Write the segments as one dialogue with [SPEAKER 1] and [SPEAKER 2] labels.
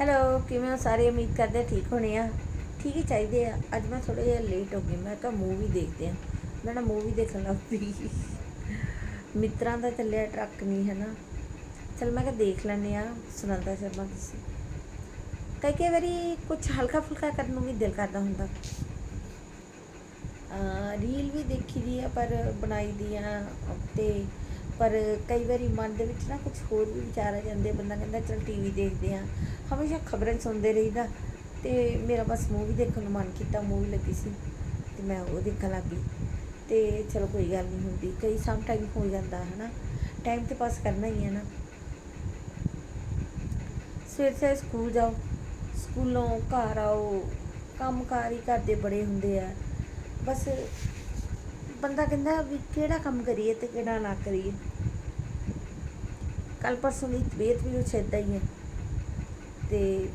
[SPEAKER 1] Hello ਕਿਵੇਂ ਹੋ? ਸਾਰੇ ਉਮੀਦ ਕਰਦੇ ਠੀਕ ਹੋਣੇ ਆ। ਠੀਕ ਹੀ ਚਾਹੀਦੇ ਆ। ਅੱਜ ਮੈਂ ਥੋੜਾ ਜਿਹਾ ਲੇਟ ਹੋ ਗਈ। ਮੈਂ ਕਿਹਾ ਮੂਵੀ ਦੇਖਦੇ ਆ। ਮੈਂ ਨਾ ਮੂਵੀ ਦੇਖਣ ਲੱਗ ਪਈ। ਮਿੱਤਰਾਂ ਦਾ ਚੱਲਿਆ ਟਰੱਕ ਨਹੀਂ ਹੈ ਨਾ ਚਲ ਮੈਂ ਕਿਹਾ ਦੇਖ ਲੈਂਦੇ ਆ। ਸੁਨੰਦਾ ਸ਼ਰਮਾ, ਤੁਸੀਂ? ਕਈ ਕਈ ਵਾਰੀ ਕੁਝ ਹਲਕਾ ਫੁਲਕਾ ਕਰਨ ਨੂੰ ਵੀ ਦਿਲ ਕਰਦਾ ਹੁੰਦਾ। ਰੀਲ ਵੀ ਦੇਖੀ ਦੀ ਆ, ਪਰ ਬਣਾਈ ਦੀ ਆ। ਤੇ ਪਰ ਕਈ ਵਾਰੀ ਮਨ ਦੇ ਵਿੱਚ ਨਾ ਕੁਝ ਹੋਰ ਵੀ ਵਿਚਾਰ ਆ ਜਾਂਦੇ ਬੰਦਾ ਕਹਿੰਦਾ, ਚਲ ਟੀਵੀ ਦੇਖਦੇ ਆ ਹਮੇਸ਼ਾ ਖਬਰਾਂ ਸੁਣਦੇ ਰਹੀਦਾ ਤੇ ਮੇਰਾ ਬਸ ਮੂਵੀ ਦੇਖਣ ਨੂੰ ਮਨ ਕੀਤਾ ਮੂਵੀ ਲੱਗੀ ਸੀ ਤੇ ਮੈਂ ਉਹ ਦੇਖਣ ਲੱਗ ਗਈ। ਤੇ ਚਲੋ ਕੋਈ ਗੱਲ ਨਹੀਂ ਹੁੰਦੀ, ਕਈ ਸਮ ਟਾਈਮ ਹੋ ਜਾਂਦਾ ਹੈ ਨਾ ਟਾਈਮ ਤੇ ਪਾਸ ਕਰਨਾ ਹੀ ਹੈ ਨਾ। ਸਵੇਰ ਸੇ ਸਕੂਲ ਜਾਓ, ਸਕੂਲੋਂ ਘਰ ਆਓ, ਕੰਮ ਕਾਰ ਹੀ ਕਰਦੇ ਬੜੇ ਹੁੰਦੇ ਆ। ਬਸ ਬੰਦਾ ਕਹਿੰਦਾ ਵੀ ਕਿਹੜਾ ਕੰਮ ਕਰੀਏ ਤੇ ਕਿਹੜਾ ਨਾ ਕਰੀਏ। ਕੱਲ ਪਰਸੋਂ ਦੀ ਤਬੀਅਤ ਵੀ ਕੁਛ ਏਦਾਂ ਹੀ ਹੈ। ਤੇ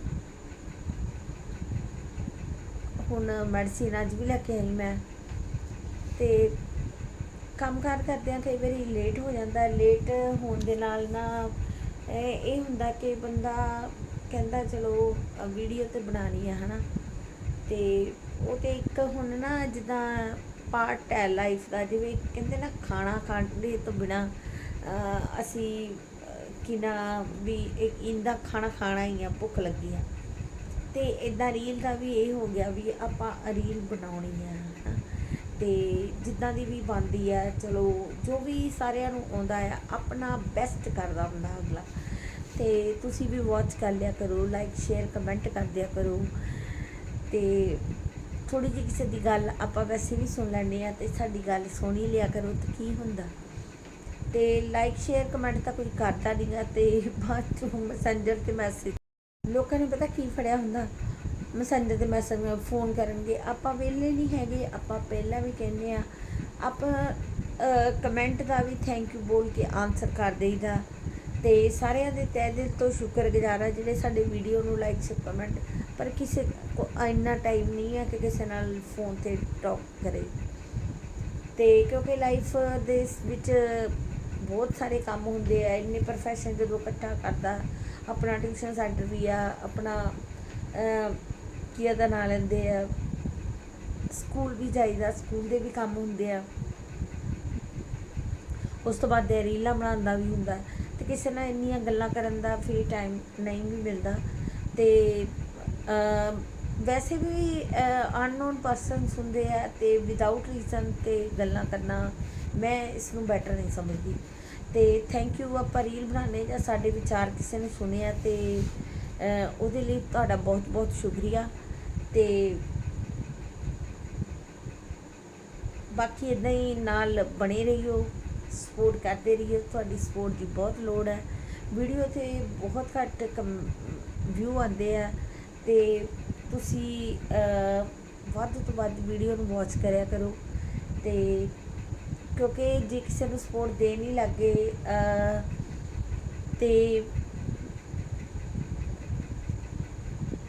[SPEAKER 1] ਹੁਣ ਮੈਡੀਸਿਨ ਅੱਜ ਵੀ ਲੈ ਕੇ ਆਈ ਮੈਂ। ਤੇ ਕੰਮ ਕਾਰ ਕਰਦਿਆਂ ਕਈ ਵਾਰੀ ਲੇਟ ਹੋ ਜਾਂਦਾ। ਲੇਟ ਹੋਣ ਦੇ ਨਾਲ ਨਾ ਇਹ ਹੁੰਦਾ ਕਿ ਬੰਦਾ ਕਹਿੰਦਾ, ਚਲੋ ਵੀਡੀਓ ਤੇ ਬਣਾਣੀ ਆ, ਹਨਾ? ਤੇ ਉਹ ਤੇ ਇੱਕ ਹੁਣ ਨਾ ਜਿੱਦਾਂ ਪਾਰਟ ਹੈ ਲਾਈਫ ਦਾ, ਜਿਵੇਂ ਕਹਿੰਦੇ ਨਾ, ਖਾਣਾ ਖਾਣ ਦੇ ਤੋਂ ਬਿਨਾ ਅਸੀਂ ਕਿ ਨਾ ਵੀ ਇਹਦਾ ਖਾਣਾ ਖਾਣਾ ਹੀ ਆ, ਭੁੱਖ ਲੱਗੀ ਆ। ਤੇ ਇਦਾਂ ਰੀਲ ਦਾ ਵੀ ਇਹ ਹੋ ਗਿਆ ਵੀ ਆਪਾਂ ਰੀਲ ਬਣਾਉਣੀ ਆ, ਹਨਾ। ਤੇ ਜਿੱਦਾਂ ਦੀ ਵੀ ਬਣਦੀ ਆ, ਚਲੋ, ਜੋ ਵੀ ਸਾਰਿਆਂ ਨੂੰ ਆਉਂਦਾ ਆ, ਆਪਣਾ ਬੈਸਟ ਕਰਦਾ ਹੁੰਦਾ ਅਗਲਾ। ਤੇ ਤੁਸੀਂ ਵੀ ਵਾਚ ਕਰ ਲਿਆ ਕਰੋ ਲਾਈਕ ਸ਼ੇਅਰ ਕਮੈਂਟ ਕਰ ਦਿਆ ਕਰੋ। ਤੇ ਥੋੜੀ ਜਿਹੀ ਕਿਸੇ ਦੀ ਗੱਲ ਆਪਾਂ ਵੈਸੇ ਵੀ ਸੁਣ ਲੈਂਦੇ ਆ, ਤੇ ਸਾਡੀ ਗੱਲ ਸੁਣੀ ਲਿਆ ਕਰੋ, ਤੇ ਕੀ ਹੁੰਦਾ? ਤੇ ਲਾਈਕ ਸ਼ੇਅਰ ਕਮੈਂਟ ਤਾਂ ਕੋਈ ਕਰਦਾ ਨਹੀਂਗਾ ਤੇ ਬਾਅਦ ਚੋਂ ਮੈਸੇਂਜਰ ਤੇ ਮੈਸੇਜ ਲੋਕਾਂ ਨੇ ਪਤਾ ਕੀ ਫੜਿਆ ਹੁੰਦਾ? ਮੈਸੇਂਜਰ ਤੇ ਮੈਸੇਜ ਫੋਨ ਕਰਨਗੇ। ਆਪਾਂ ਵਿਹਲੇ ਨਹੀਂ ਹੈਗੇ, ਆਪਾਂ ਪਹਿਲਾਂ ਵੀ ਕਹਿੰਦੇ ਆ ਆਪਾਂ ਕਮੈਂਟ ਦਾ ਵੀ ਥੈਂਕ ਯੂ ਬੋਲ ਕੇ ਆਨਸਰ ਕਰ ਦੇਈਦਾ। ਤੇ ਸਾਰਿਆਂ ਦੇ ਤਹਿ ਦਿਲ ਤੋਂ ਸ਼ੁਕਰਗੁਜ਼ਾਰ ਆ ਜਿਹੜੇ ਸਾਡੇ ਵੀਡੀਓ ਨੂੰ ਲਾਈਕ ਸ਼ੇਅਰ ਕਮੈਂਟ ਪਰ ਕਿਸੇ ਕੋ ਇੰਨਾ ਟਾਈਮ ਨਹੀਂ ਆ ਕਿ ਕਿਸੇ ਨਾਲ ਫੋਨ ਤੇ ਟਾਕ ਕਰੇ। ਤੇ ਕਿਉਂਕਿ ਲਾਈਫ ਦੇ ਵਿੱਚ ਬਹੁਤ ਸਾਰੇ ਕੰਮ ਹੁੰਦੇ ਆ, ਇੰਨੇ ਪ੍ਰੋਫੈਸ਼ਨ ਜਦੋਂ ਇਕੱਠਾ ਕਰਦਾ, ਆਪਣਾ ਟਿਊਸ਼ਨ ਸੈਂਟਰ ਵੀ ਆ, ਆਪਣਾ ਕੀ ਇਹਦਾ ਨਾਂ ਲੈਂਦੇ ਆ ਸਕੂਲ ਵੀ ਜਾਈਦਾ ਸਕੂਲ ਦੇ ਵੀ ਕੰਮ ਹੁੰਦੇ ਆ। ਉਸ ਤੋਂ ਬਾਅਦ ਇਹ ਰੀਲਾਂ ਬਣਾਉਂਦਾ ਵੀ ਹੁੰਦਾ, ਤੇ ਕਿਸੇ ਨਾਲ ਇੰਨੀਆਂ ਗੱਲਾਂ ਕਰਨ ਦਾ ਫ੍ਰੀ ਟਾਈਮ ਨਹੀਂ ਵੀ ਮਿਲਦਾ, ਤੇ ਵੈਸੇ ਵੀ ਅਨਨੋਨ ਪਰਸਨਸ ਹੁੰਦੇ ਆ, ਤੇ ਵਿਦਆਊਟ ਰੀਜ਼ਨ ਤੇ ਗੱਲਾਂ ਕਰਨਾ ਮੈਂ ਇਸ ਨੂੰ ਬੈਟਰ ਨਹੀਂ ਸਮਝਦੀ। ਤੇ ਥੈਂਕ ਯੂ ਆਪਾਂ ਰੀਲ ਬਣਾਉਣੇ ਜਾਂ ਸਾਡੇ ਵਿਚਾਰ ਕਿਸੇ ਨੇ ਸੁਣਿਆ ਤੇ ਉਹਦੇ ਲਈ ਤੁਹਾਡਾ ਬਹੁਤ ਬਹੁਤ ਸ਼ੁਕਰੀਆ। ਤੇ ਬਾਕੀ ਇਦਾਂ ਹੀ ਨਾਲ ਬਣੇ ਰਹੀਓ ਸਪੋਰਟ ਕਰਦੇ ਰਹੀਓ। ਤੁਹਾਡੀ ਸਪੋਰਟ ਦੀ ਬਹੁਤ ਲੋੜ ਹੈ। ਵੀਡੀਓ ਤੇ ਬਹੁਤ ਘੱਟ ਵਿਊ ਆਉਂਦੇ ਆ ਤੇ ਤੁਸੀਂ ਵੱਧ ਤੋਂ ਵੱਧ ਵੀਡੀਓ ਨੂੰ ਵਾਚ ਕਰਿਆ ਕਰੋ। ਤੇ ਕਿਉਂਕਿ ਜੇ ਕਿਸੇ ਨੂੰ ਸਪੋਰਟ ਦੇ ਨਹੀਂ ਲੱਗੇ ਅਹ, ਤੇ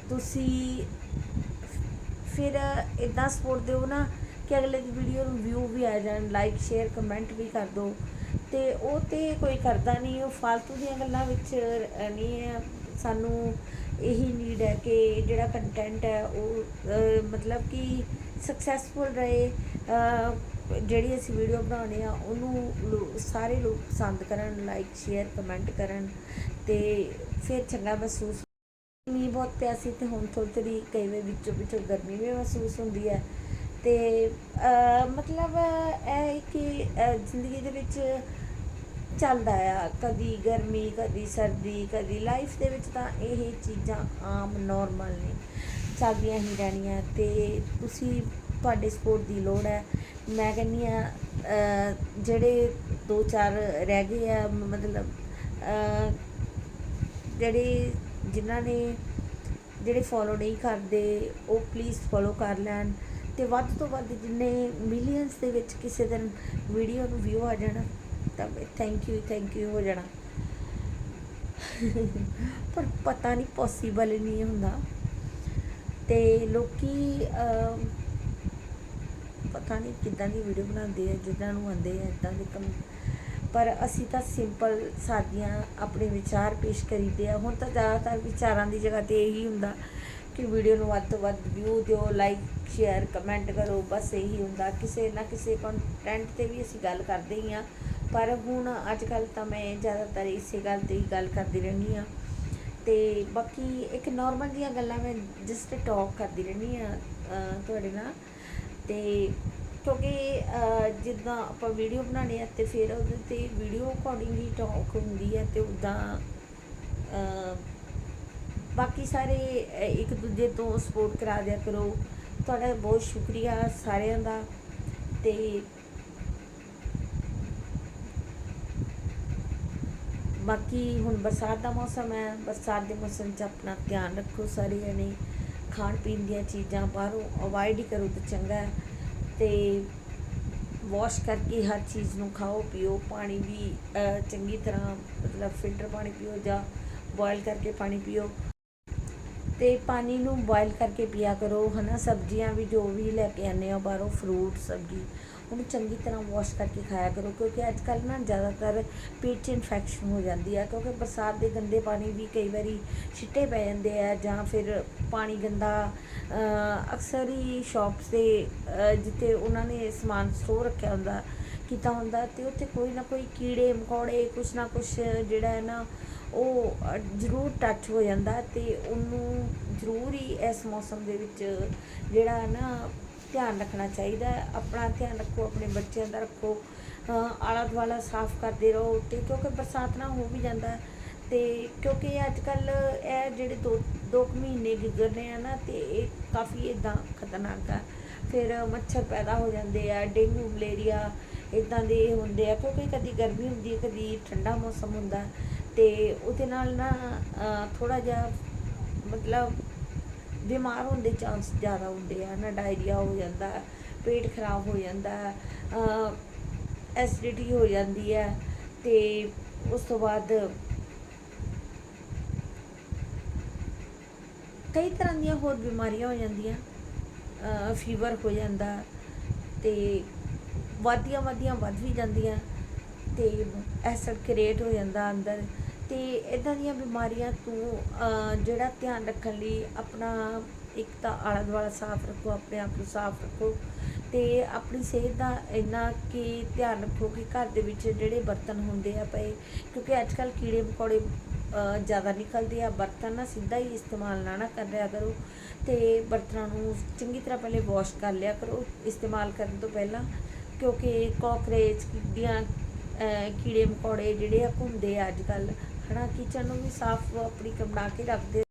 [SPEAKER 1] ਤੁਸੀਂ ਫਿਰ ਇਦਾਂ ਸਪੋਰਟ ਦਿਓ ਨਾ ਕਿ ਅਗਲੇ ਦੀ ਵੀਡੀਓ ਨੂੰ ਵਿਊ ਵੀ ਆ ਜਾਣ ਲਾਈਕ ਸ਼ੇਅਰ ਕਮੈਂਟ ਵੀ ਕਰ ਦਿਓ। ਤੇ ਉਹ ਤੇ ਕੋਈ ਕਰਦਾ ਨਹੀਂ ਉਹ ਫालतू ਦੀਆਂ ਗੱਲਾਂ ਵਿੱਚ ਨਹੀਂ ਹੈ ਸਾਨੂੰ ਇਹੀ ਨੀਡ ਹੈ ਕਿ ਜਿਹੜਾ ਕੰਟੈਂਟ ਹੈ ਉਹ ਮਤਲਬ ਕਿ ਸਕਸੈਸਫੁਲ ਰਹੇ। ਜਿਹੜੀ ਅਸੀਂ ਵੀਡੀਓ ਬਣਾਉਣੇ ਆ, ਉਹਨੂੰ ਲੋ- ਸਾਰੇ ਲੋਕ ਪਸੰਦ ਕਰਨ ਲਾਈਕ ਸ਼ੇਅਰ ਕਮੈਂਟ ਕਰਨ ਤੇ ਫਿਰ ਚੰਗਾ ਮਹਿਸੂਸ ਮੀਂਹ ਬਹੁਤ ਪਿਆ ਸੀ ਤੇ ਹੁਣ ਥੋੜੀ ਥੋੜੀ ਕਈ ਵਾਰ ਵਿੱਚੋਂ ਵਿੱਚੋਂ ਗਰਮੀ ਵੀ ਮਹਿਸੂਸ ਹੁੰਦੀ ਹੈ ਤੇ ਮਤਲਬ ਇਹ ਕਿ ਜ਼ਿੰਦਗੀ ਦੇ ਵਿੱਚ ਚੱਲਦਾ ਆ, ਕਦੀ ਗਰਮੀ, ਕਦੀ ਸਰਦੀ, ਕਦੀ ਲਾਈਫ ਦੇ ਵਿੱਚ ਤਾਂ ਇਹ ਚੀਜ਼ਾਂ ਆਮ ਨਾਰਮਲ ਨੇ, ਚੱਲਦੀਆਂ ਹੀ ਰਹਿਣੀਆਂ ਤੇ ਤੁਸੀਂ ਤੁਹਾਡੇ ਸਪੋਰਟ ਦੀ ਲੋੜ ਹੈ। ਮੈਂ ਕਹਿੰਦੀ ਆ ਜਿਹੜੇ ਦੋ ਚਾਰ ਰਹਿ ਗਏ ਆ ਮ- ਮਤਲਬ ਜਿਹੜੇ, ਜਿਨ੍ਹਾਂ ਨੇ ਜਿਹੜੇ ਫੋਲੋ ਨਹੀਂ ਕਰਦੇ, ਉਹ ਪਲੀਜ਼ ਫੋਲੋ ਕਰ ਲੈਣ ਤੇ ਵੱਧ ਤੋਂ ਵੱਧ ਜਿੰਨੇ ਮਿਲੀਅਨਸ ਦੇ ਵਿੱਚ ਕਿਸੇ ਦਿਨ ਵੀਡੀਓ ਨੂੰ ਵਿਊ ਆ ਜਾਣਾ, ਤਾਂ ਥੈਂਕ ਯੂ ਥੈਂਕ ਯੂ ਹੋ ਜਾਣਾ। ਪਰ ਪਤਾ ਨਹੀਂ ਪੋਸੀਬਲ ਨਹੀਂ ਹੁੰਦਾ। ਤੇ ਲੋਕੀ ਪਤਾ ਨਹੀਂ ਕਿੱਦਾਂ ਦੀ ਵੀਡੀਓ ਬਣਾਉਂਦੇ ਆ ਜਿੱਦਾਂ ਨੂੰ ਆਉਂਦੇ ਆ ਇਦਾਂ ਦੇ ਕੰਮ। ਪਰ ਅਸੀਂ ਤਾਂ ਸਿੰਪਲ ਸਾਦੀਆਂ ਆਪਣੇ ਵਿਚਾਰ ਪੇਸ਼ ਕਰੀਦੇ ਆ। ਹੁਣ ਤਾਂ ਜ਼ਿਆਦਾਤਰ ਵਿਚਾਰਾਂ ਦੀ ਜਗ੍ਹਾ ਤੇ ਇਹੀ ਹੁੰਦਾ ਕਿ ਵੀਡੀਓ ਨੂੰ ਵੱਧ ਤੋਂ ਵੱਧ ਵਿਊ ਦਿਓ ਲਾਈਕ ਸ਼ੇਅਰ ਕਮੈਂਟ ਕਰੋ, ਬਸ ਇਹੀ ਹੁੰਦਾ। ਕਿਸੇ ਨਾ ਕਿਸੇ ਕੰਟੈਂਟ ਤੇ ਵੀ ਅਸੀਂ ਗੱਲ ਕਰਦੇ ਹੀ ਆ। ਪਰ ਹੁਣ ਅੱਜ ਕੱਲ ਤਾਂ ਮੈਂ ਜ਼ਿਆਦਾਤਰ ਇਸੇ ਗੱਲ ਤੇ ਹੀ ਗੱਲ ਕਰਦੀ ਰਹਿੰਦੀ ਆ। ਤੇ ਬਾਕੀ ਇੱਕ ਨਾਰਮਲ ਜੀਆਂ ਗੱਲਾਂ ਮੈਂ ਜਸਟ ਟਾਕ ਕਰਦੀ ਰਹਿੰਦੀ ਆ ਤੁਹਾਡੇ ਨਾਲ। ਤੇ ਕਿਉਂਕਿ ਜਿੱਦਾਂ ਆਪਾਂ ਵੀਡੀਓ ਬਣਾਉਣੀ ਆ ਤੇ ਫਿਰ ਉਹਦੇ ਤੇ ਵੀਡੀਓ ਅਕੋਰਡਿੰਗ ਹੀ ਟਾਕ ਹੁੰਦੀ ਹੈ ਤੇ ਉਦਾਂ ਬਾਕੀ ਸਾਰੇ ਇੱਕ ਦੂਜੇ ਤੋਂ ਸਪੋਰਟ ਕਰਾ ਦਿਆ ਕਰੋ। ਤੁਹਾਡਾ ਬਹੁਤ ਸ਼ੁਕਰੀਆ ਸਾਰਿਆਂ ਦਾ ਤੇ ਬਾਕੀ ਹੁਣ ਬਰਸਾਤ ਦਾ ਮੌਸਮ ਹੈ, ਬਰਸਾਤ ਦੇ ਮੌਸਮ 'ਚ ਆਪਣਾ ਧਿਆਨ ਰੱਖੋ ਸਾਰੇ ਜਣੇ ਖਾਣ ਪੀਣ ਦੀਆਂ ਚੀਜ਼ਾਂ ਬਾਹਰੋਂ ਅਵੋਇਡ ਹੀ ਕਰੋ ਤਾਂ ਚੰਗਾ ਹੈ। ਤੇ ਵਾਸ਼ ਕਰਕੇ ਹਰ ਚੀਜ਼ ਨੂੰ ਖਾਓ, ਪੀਓ, ਪਾਣੀ ਵੀ ਚੰਗੀ ਤਰ੍ਹਾਂ ਮਤਲਬ ਫਿਲਟਰ ਪਾਣੀ ਪੀਓ ਜਾਂ ਬੋਇਲ ਕਰਕੇ ਪਾਣੀ ਪੀਓ। ਤੇ ਪਾਣੀ ਨੂੰ ਬੋਇਲ ਕਰਕੇ ਪੀਆ ਕਰੋ, ਹਨਾ, ਸਬਜ਼ੀਆਂ ਵੀ ਜੋ ਵੀ ਲੈ ਕੇ ਆਨੇ ਆ ਬਾਹਰੋਂ ਫਰੂਟ ਸਬਜ਼ੀ ਉਹਨੂੰ ਚੰਗੀ ਤਰ੍ਹਾਂ ਵਾਸ਼ ਕਰਕੇ ਖਾਇਆ ਕਰੋ, ਕਿਉਂਕਿ ਅੱਜ ਕੱਲ੍ਹ ਨਾ ਜ਼ਿਆਦਾਤਰ ਪੇਟ 'ਚ ਇਨਫੈਕਸ਼ਨ ਹੋ ਜਾਂਦੀ ਹੈ ਕਿਉਂਕਿ ਬਰਸਾਤ ਦੇ ਗੰਦੇ ਪਾਣੀ ਵੀ ਕਈ ਵਾਰੀ ਛਿੱਟੇ ਪੈ ਜਾਂਦੇ ਆ ਜਾਂ ਫਿਰ ਪਾਣੀ ਗੰਦਾ ਅਕਸਰ ਹੀ ਸ਼ਾਪਸ ਤੇ ਜਿੱਥੇ ਉਹਨਾਂ ਨੇ ਸਮਾਨ ਸਟੋਰ ਰੱਖਿਆ ਹੁੰਦਾ, ਕੀਤਾ ਹੁੰਦਾ ਤੇ ਉੱਥੇ ਕੋਈ ਨਾ ਕੋਈ ਕੀੜੇ, ਮਕੌੜੇ, ਕੁਛ ਨਾ ਕੁਛ ਜਿਹੜਾ ਹੈ ਨਾ, ਉਹ ਜ਼ਰੂਰ ਟੱਚ ਹੋ ਜਾਂਦਾ ਤੇ ਉਹਨੂੰ ਜ਼ਰੂਰ ਹੀ ਇਸ ਮੌਸਮ ਦੇ ਵਿੱਚ ਜਿਹੜਾ ਨਾ ਧਿਆਨ ਰੱਖਣਾ ਚਾਹੀਦਾ ਹੈ। ਆਪਣਾ ਧਿਆਨ ਰੱਖੋ, ਆਪਣੇ ਬੱਚਿਆਂ ਦਾ ਰੱਖੋ। ਆਲਾ ਦੁਆਲਾ ਸਾਫ਼ ਕਰਦੇ ਰਹੋ ਤੇ ਕਿਉਂਕਿ ਬਰਸਾਤ ਨਾ ਹੋ ਵੀ ਜਾਂਦਾ ਹੈ। ਤੇ ਕਿਉਂਕਿ ਅੱਜ ਕੱਲ ਇਹ ਜਿਹੜੇ ਦੋ ਦੋ ਕੁ ਮਹੀਨੇ ਗੁਜ਼ਰਨੇ ਆ ਨਾ, ਤੇ ਇਹ ਕਾਫੀ ਇਦਾਂ ਖਤਰਨਾਕ ਆ। ਫਿਰ ਮੱਛਰ ਪੈਦਾ ਹੋ ਜਾਂਦੇ ਆ, ਡੇਂਗੂ, ਮਲੇਰੀਆ ਇਦਾਂ ਦੇ ਹੁੰਦੇ ਆ। ਕਿਉਂਕਿ ਕਦੀ ਗਰਮੀ ਹੁੰਦੀ ਹੈ, ਕਦੀ ਠੰਡਾ ਮੌਸਮ ਹੁੰਦਾ ਤੇ ਉਹਦੇ ਨਾਲ ਨਾ ਥੋੜਾ ਜਿਹਾ ਮਤਲਬ ਬਿਮਾਰ ਹੋਣ ਦੇ ਚਾਂਸ ਜ਼ਿਆਦਾ ਹੁੰਦੇ ਆ ਨਾ ਡਾਇਰੀਆ ਹੋ ਜਾਂਦਾ, ਪੇਟ ਖਰਾਬ ਹੋ ਜਾਂਦਾ ਐਸਿਡਿਟੀ ਹੋ ਜਾਂਦੀ ਹੈ ਤੇ ਉਸ ਤੋਂ ਬਾਅਦ ਕਈ ਤਰ੍ਹਾਂ ਦੀਆਂ ਹੋਰ ਬਿਮਾਰੀਆਂ ਹੋ ਜਾਂਦੀਆਂ ਫੀਵਰ ਹੋ ਜਾਂਦਾ ਤੇ ਵਾਦੀਆਂ ਵਾਦੀਆਂ ਵੱਧ ਵੀ ਜਾਂਦੀਆਂ ਤੇ ਐਸਿਡ ਕ੍ਰੀਏਟ ਹੋ ਜਾਂਦਾ ਅੰਦਰ। ਤੇ ਇਦਾਂ ਦੀਆਂ ਬਿਮਾਰੀਆਂ ਤੋਂ ਜਿਹੜਾ ਧਿਆਨ ਰੱਖਣ ਲਈ ਆਪਣਾ ਇੱਕ ਤਾਂ ਆਲਾ ਦੁਆਲਾ ਸਾਫ਼ ਰੱਖੋ, ਆਪਣੇ ਆਪ ਨੂੰ ਸਾਫ਼ ਰੱਖੋ ਤੇ ਆਪਣੀ ਸਿਹਤ ਦਾ ਇੰਨਾ ਕਿ ਧਿਆਨ ਰੱਖੋ ਕਿ ਘਰ ਦੇ ਵਿੱਚ ਜਿਹੜੇ ਬਰਤਨ ਹੁੰਦੇ ਆ ਪਏ, ਕਿਉਂਕਿ ਅੱਜ ਕੱਲ ਕੀੜੇ ਮਕੌੜੇ ਜ਼ਿਆਦਾ ਨਿਕਲਦੇ ਆ, ਬਰਤਨ ਨਾ ਸਿੱਧਾ ਹੀ ਇਸਤੇਮਾਲ ਨਾ ਨਾ ਕਰ ਲਿਆ ਕਰੋ ਤੇ ਬਰਤਨਾਂ ਨੂੰ ਚੰਗੀ ਤਰ੍ਹਾਂ ਪਹਿਲੇ ਵਾਸ਼ ਕਰ ਲਿਆ ਕਰੋ ਇਸਤੇਮਾਲ ਕਰਨ ਤੋਂ ਪਹਿਲਾਂ, ਕਿਉਂਕਿ ਕਾਕਰੇਚ ਦੀਆਂ ਕੀੜੇ ਮਕੌੜੇ ਜਿਹੜੇ ਆ ਘੁੰਮਦੇ ਆ ਅੱਜ ਕੱਲ੍ਹ ਹਨਾ ਕਿਚਨ ਨੂੰ ਵੀ ਸਾਫ਼ ਆਪਣੀ ਬਣਾ ਕੇ ਰੱਖਦੇ